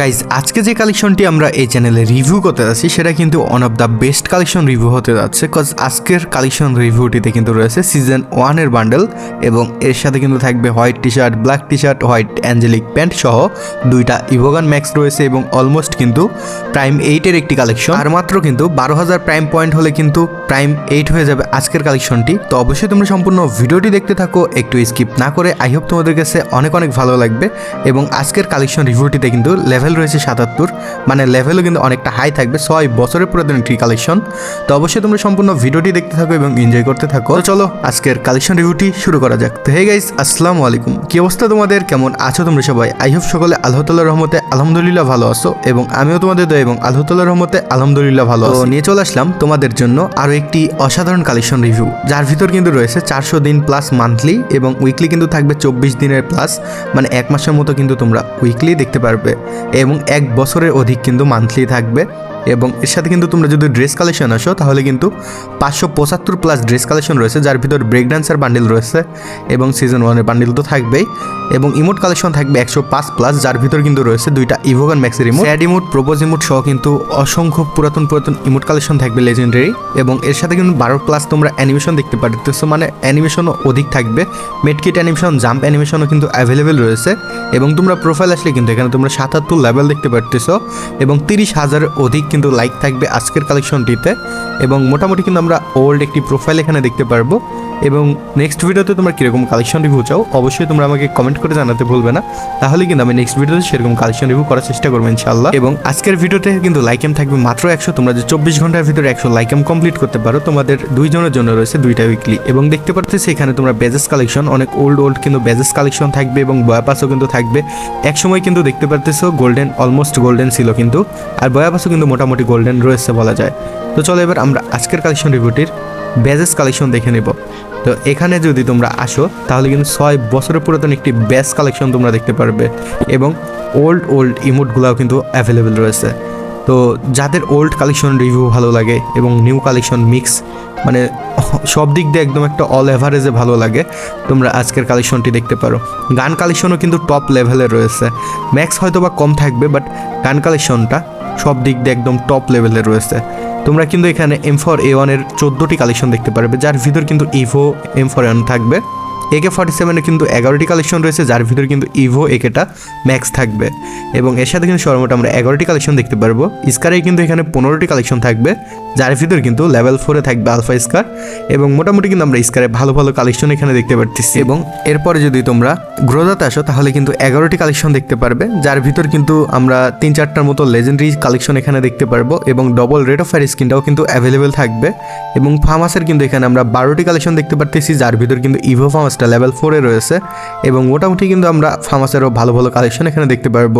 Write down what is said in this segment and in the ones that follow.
Guys আজকে যে কালেকশনটি আমরা এই চ্যানেলে রিভিউ করতে যাচ্ছি, সেটা কিন্তু one of the best collection review হতে যাচ্ছে কজ আজকের কালেকশন রিভিউটিতে কিন্তু রয়েছে সিজন ওয়ানের বান্ডেল এবং এর সাথে কিন্তু থাকবে white T shirt black T shirt white angelic pant সহ দুইটা ইভোগান ম্যাক্স রয়েছে এবং অলমোস্ট কিন্তু প্রাইম এইটের একটি কালেকশন আর মাত্র কিন্তু বারো হাজার প্রাইম পয়েন্ট হলে কিন্তু প্রাইম এইট হয়ে যাবে আজকের কালেকশনটি তো অবশ্যই তোমরা সম্পূর্ণ ভিডিওটি দেখতে থাকো, একটু স্কিপ না করে আই হোপ তোমাদের কাছে অনেক অনেক ভালো লাগবে এবং আজকের কালেকশন রিভিউটিতে কিন্তু লেভেল রয়েছে সাতাত্তর। মানে লেভেলও কিন্তু অনেকটা হাই থাকবে। ছয় বছরের পুরাতন একটি কালেকশন তো অবশ্যই তোমরা সম্পূর্ণ ভিডিওটি দেখতে থাকো এবং এনজয় করতে থাকো। চলো, আজকের কালেকশন রিভিউটি শুরু করা যাক। তো হে গাইস আসসালামু আলাইকুম। কি অবস্থা তোমাদের? কেমন আছো তোমরা সবাই? আই হোপ সকলে আল্লাহ তাল্লাহ রহমতে আলহামদুলিল্লাহ ভালো আছো এবং আমিও তোমাদের দয়া এবং আল্লাহ তাল্লাহ রহমতে আলহামদুলিল্লাহ ভালো আছো। নিয়ে চলে আসলাম তোমাদের জন্য আরও একটি অসাধারণ কালেকশন রিভিউ যার ভিতর কিন্তু রয়েছে চারশো দিন প্লাস মান্থলি এবং উইকলি কিন্তু থাকবে চব্বিশ দিনের প্লাস মানে এক মাসের মতো কিন্তু তোমরা উইকলি দেখতে পারবে এবং এক বছরের অধিক কিন্তু মান্থলি থাকবে এবং এর সাথে কিন্তু তোমরা যদি ড্রেস কালেকশন আসো, তাহলে কিন্তু পাঁচশো পঁচাত্তর প্লাস ড্রেস কালেকশন রয়েছে, যার ভিতর ব্রেক ডান্সার বান্ডিল রয়েছে এবং সিজন ওয়ানের বান্ডিল তো থাকবেই এবং ইমোট কালেকশন থাকবে একশো পাঁচ প্লাস যার ভিতর কিন্তু রয়েছে দুইটা ইভোগান ম্যাক্সের emote sad emote propose emote সহ কিন্তু অসংখ্য পুরাতন পুরাতন ইমোট কালেকশন থাকবে লেজেন্ডারি এবং এর সাথে কিন্তু বারো প্লাস তোমরা অ্যানিমেশন দেখতে পারতেছো মানে অ্যানিমেশনও অধিক থাকবে। মেডকিট অ্যানিমেশন জাম্প অ্যানিমেশনও কিন্তু অ্যাভেলেবেল রয়েছে এবং তোমরা প্রোফাইল আসলে কিন্তু এখানে তোমরা সাতাত্তর লেভেল দেখতে পারতেছো এবং তিরিশ হাজারের অধিক কিন্তু লাইক থাকবে আজকের কালেকশনটিতে এবং মোটামুটি কিন্তু আমরা ওল্ড একটি প্রোফাইল এখানে দেখতে পারব। এবং নেক্সট ভিডিওতে তোমরা কীরকম কালেকশন রিভিউ চাও, অবশ্যই তোমরা আমাকে কমেন্ট করে জানাতে ভুলবে না। তাহলে কিন্তু আমি নেক্সট ভিডিওতে সেরকম কালেকশন রিভিউ করার চেষ্টা করব ইনশাল্লাহ এবং আজকের ভিডিওতে কিন্তু লাইকেম থাকবে মাত্র একশো। তোমরা যে চব্বিশ ঘণ্টার ভিতরে একশো লাইকেম কমপ্লিট করতে পারো, তোমাদের দুইজনের জন্য রয়েছে দুইটা উইকলি এবং দেখতে পারতেছি এখানে তোমরা বেজেস কালেকশন অনেক ওল্ড ওল্ড কিন্তু বেজেস কালেকশন থাকবে এবং বয়াপাসও কিন্তু থাকবে। এক সময় কিন্তু দেখতে পারতেছো গোল্ডেন অলমোস্ট গোল্ডেন ছিল কিন্তু, আর বয়াপাসও কিন্তু মোটামুটি গোল্ডেন রয়েছে বলা যায়। তো চলো এবার আমরা আজকের কালেকশন রিভিউটির বেজেস কালেকশন দেখে নেব। তো এখানে যদি তোমরা আসো, তাহলে কিন্তু ছয় বছরের পুরাতন একটি বেস কালেকশন তোমরা দেখতে পারবে এবং ওল্ড ওল্ড ইমোটগুলোও কিন্তু অ্যাভেলেবেল রয়েছে। তো যাদের ওল্ড কালেকশন রিভিউ ভালো লাগে এবং নিউ কালেকশন মিক্স মানে সব দিক দিয়ে একদম একটা অল এভারেজে ভালো লাগে, তোমরা আজকের কালেকশনটি দেখতে পারো। গান কালেকশনও কিন্তু টপ লেভেলে রয়েছে। ম্যাক্স হয়তো বা কম থাকবে বাট গান কালেকশনটা সব দিক দিয়ে একদম টপ লেভেলে রয়েছে। তোমরা কিন্তু এখানে এম ফর এ ওয়ানের চোদ্দোটি কালেকশন দেখতে পারবে, যার ভিতর কিন্তু ইভো এম ফর ওয়ান থাকবে। একে ফর্টি সেভেনে কিন্তু এগারোটি কালেকশন রয়েছে, যার ভিতর কিন্তু ইভো একেটা ম্যাক্স থাকবে। এবং এর সাথে কিন্তু সর্বমোট আমরা এগারোটি কালেকশন দেখতে পারব। স্কারে কিন্তু এখানে পনেরোটি কালেকশন থাকবে, যার ভিতর কিন্তু লেভেল ফোরে থাকবে আলফা স্কার এবং মোটামুটি কিন্তু আমরা স্কারে ভালো ভালো কালেকশন এখানে দেখতে পারতেছি। এবং এরপরে যদি তোমরা গ্রোদাতে আসো, তাহলে কিন্তু এগারোটি কালেকশন দেখতে পারবে, যার ভিতর কিন্তু আমরা তিন চারটার মতো লেজেন্ডারি কালেকশন এখানে দেখতে পারব। এবং ডবল রেট অফ ফায়ার স্কিনটাও কিন্তু অ্যাভেলেবেল থাকবে। এবং ফার্মাসের কিন্তু এখানে আমরা বারোটি কালেকশন দেখতে পারতেছি, যার ভিতর কিন্তু ইভো ফার্মাসটা লেভেল ফোরে রয়েছে এবং মোটামুটি কিন্তু আমরা ফার্মাসেরও ভালো ভালো কালেকশন এখানে দেখতে পারব।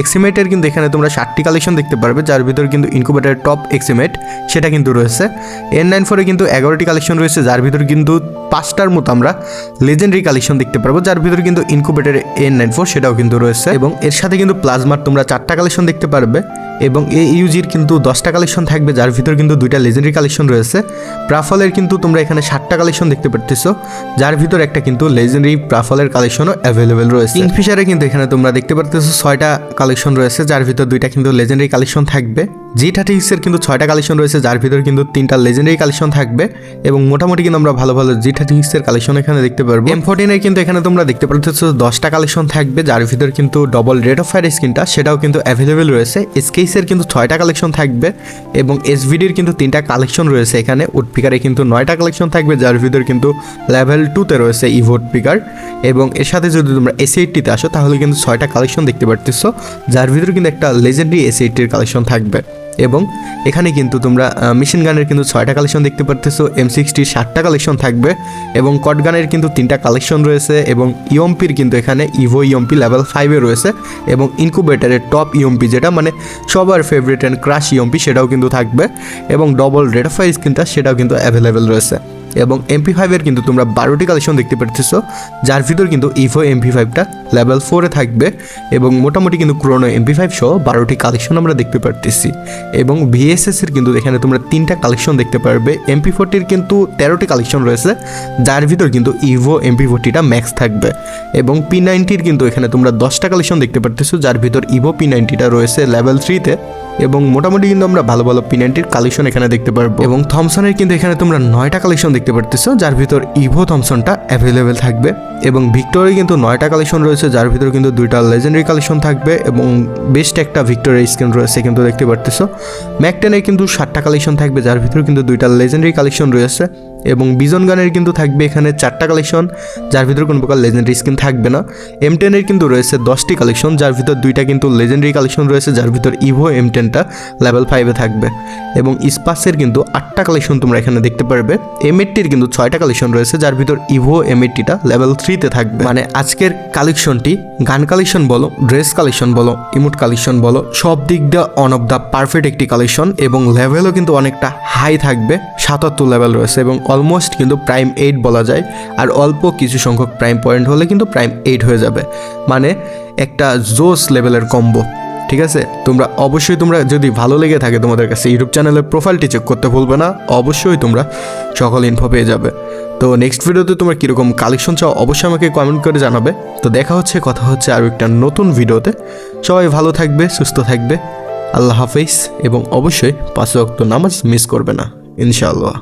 এক্সিমেটের কিন্তু এখানে তোমরা ষাটটি কালেকশন দেখতে পারবে, যার ভিতর কিন্তু ইনকুবেটারের টপ এক্সিমেট সেটা কিন্তু রয়েছে। এন নাইন ফোরে কিন্তু এগারোটি কালেকশন রয়েছে, যার ভিতর কিন্তু পাঁচটার মতো আমরা লেজেন্ডারি কালেকশন দেখতে পারব, যার ভিতর কিন্তু ইনকুবেটার এন নাইন ফোর সেটাও কিন্তু রয়েছে। এবং এর সাথে কিন্তু প্লাজমার তোমরা চারটা কালেকশন দেখতে পারবে। এবং এ ইউজির কিন্তু দশটা কালেকশন থাকবে, যার ভিতর কিন্তু দুইটা লেজেন্ডারি কালেকশন রয়েছে। প্রাফলের কিন্তু তোমরা এখানে ষাটটা কালেকশন দেখতে পারতেছ, যার ভিতর একটা কিন্তু লেজেন্ডারি প্রাফলের কালেকশনও অ্যাভেলেবেল রয়েছে। কিংফিশারে কিন্তু এখানে তোমরা দেখতে পারতেছো ছয়টা কালেকশন রয়েছে, যার ভিতর দুইটা কিন্তু লেজেন্ডারি কালেকশন থাকবে। জি থার্টি সিক্সের কিন্তু ছয়টা কালেকশন রয়েছে, যার ভিতর কিন্তু তিনটা লেজেন্ডারি কালেকশন থাকবে এবং মোটামুটি কিন্তু আমরা ভালো ভালো জি থার্টি সিক্সের কালেকশন এখানে দেখতে পারব। এম ফোর্টিনের কিন্তু এখানে তোমরা দেখতে পারতেছো দশটা কালেকশন থাকবে, যার ভিতর কিন্তু ডবল রেট অফ ফায়ার স্ক্রিনটা সেটাও কিন্তু অ্যাভেলেবেল রয়েছে। এসকেইসের কিন্তু ছয়টা কালেকশন থাকবে এবং এসভিডির কিন্তু তিনটা কালেকশন রয়েছে এখানে। উডপিকারে কিন্তু নয়টা কালেকশন থাকবে, যার ভিতর কিন্তু লেভেল টুতে রয়েছে ইভোট পিকার এবং এর সাথে যদি তোমরা এস এইটটিতে আসো, তাহলে কিন্তু ছয়টা কালেকশন দেখতে পারতেছো, যার ভিতর কিন্তু একটা লেজেন্ডারি এস এইটটির কালেকশন থাকবে। এবং এখানে কিন্তু তোমরা মেশিন গানের কিন্তু ছয়টা কালেকশন দেখতে পারতেছো এম সিক্সটির সাতটা কালেকশন থাকবে এবং কট গানের কিন্তু তিনটা কালেকশন রয়েছে এবং ইয়ম্পির কিন্তু এখানে ইভো ইয়ম্পি লেভেল ফাইভে রয়েছে এবং ইনকুবেটারের টপ ইয়ম্পি যেটা মানে সবার ফেভারিট অ্যান্ড ক্রাশ ইয়ম্পি সেটাও কিন্তু থাকবে এবং ডবল রেড ফায়ার স্ক্রিনটা সেটাও কিন্তু অ্যাভেলেবেল রয়েছে। এবং এমপি ফাইভের কিন্তু তোমরা বারোটি কালেকশন দেখতে পারতেছো, যার ভিতর কিন্তু ইভো এমপি ফাইভটা লেভেল ফোরে থাকবে এবং মোটামুটি কিন্তু ক্রোনো এমপি ফাইভ সহ বারোটি কালেকশন আমরা দেখতে পারতেছি। এবং ভিএসএস এর কিন্তু এখানে তোমরা তিনটা কালেকশন দেখতে পারবে। এমপি ফোরটির কিন্তু তেরোটি কালেকশন রয়েছে, যার ভিতর কিন্তু ইভো এমপি ফোরটিটা ম্যাক্স থাকবে। এবং পি নাইনটির কিন্তু এখানে তোমরা দশটা কালেকশন দেখতে পারতেছো, যার ভিতর ইভো পি নাইনটিটা রয়েছে লেভেল থ্রিতে এবং মোটামুটি কিন্তু আমরা ভালো ভালো পি নাইনটির কালেকশন এখানে দেখতে পারব। এবং থমসনের কিন্তু এখানে তোমরা নয়টা কালেকশন দেখতে পারতেছো, যার ভিতর ইভো থমসনটা অ্যাভেলেবেল থাকবে এবং ভিক্টোরিয়া কিন্তু নয়টা কালেকশন রয়েছে, যার ভিতর কিন্তু দুইটা লেজেন্ডারি কালেকশন থাকবে এবং বেস্ট একটা ভিক্টোরিয়া স্কিন রয়েছে কিন্তু দেখতে পারতেছো। ম্যাকটেনের কিন্তু সাতটা কালেকশন থাকবে, যার ভিতর কিন্তু দুইটা লেজেন্ডারি কালেকশন রয়েছে এবং বিজন গানের কিন্তু থাকবে এখানে চারটা কালেকশন যার ভিতর কোনো প্রকার লেজেন্ডারি স্কিন থাকবে না। এম টেনের কিন্তু রয়েছে দশটি কালেকশন যার ভিতর দুইটা কিন্তু লেজেন্ডারি কালেকশন রয়েছে, যার ভিতর ইভো এম টেনটা লেভেল ফাইভে থাকবে এবং ইস্পাসের কিন্তু আটটা কালেকশন তোমরা এখানে দেখতে পারবে। এম এইটটির কিন্তু ছয়টা কালেকশন রয়েছে, যার ভিতর ইভো এম এইটটিটা লেভেল থ্রিতে থাকবে। মানে আজকের কালেকশনটি গান কালেকশন বলো ড্রেস কালেকশন বলো ইমোট কালেকশন বলো, সব দিক দিয়ে অন অফ দ্য পারফেক্ট একটি কালেকশন এবং লেভেলও কিন্তু অনেকটা হাই থাকবে, সাতাত্তর লেভেল রয়েছে এবং অলমোস্ট কিন্তু প্রাইম এইট বলা যায়। আর অল্প কিছু সংখ্যক প্রাইম পয়েন্ট হলে কিন্তু প্রাইম এইট হয়ে যাবে। মানে একটা জোস লেভেলের কম্বো ঠিক আছে? তোমরা অবশ্যই তোমরা যদি ভালো লেগে থাকে তোমাদের কাছে ইউটিউব চ্যানেলের প্রোফাইলটি চেক করতে ভুলবে না, অবশ্যই তোমরা সকল ইনফো পেয়ে যাবে। তো নেক্সট ভিডিওতে তোমরা কীরকম কালেকশন চাও অবশ্যই আমাকে কমেন্ট করে জানাবে। তো দেখা হচ্ছে, কথা হচ্ছে আরও একটা নতুন ভিডিওতে সবাই ভালো থাকবে, সুস্থ থাকবে। আল্লাহ হাফিজ এবং অবশ্যই পাঁচ ওয়াক্ত নামাজ মিস করবে না, ইনশাআল্লাহ।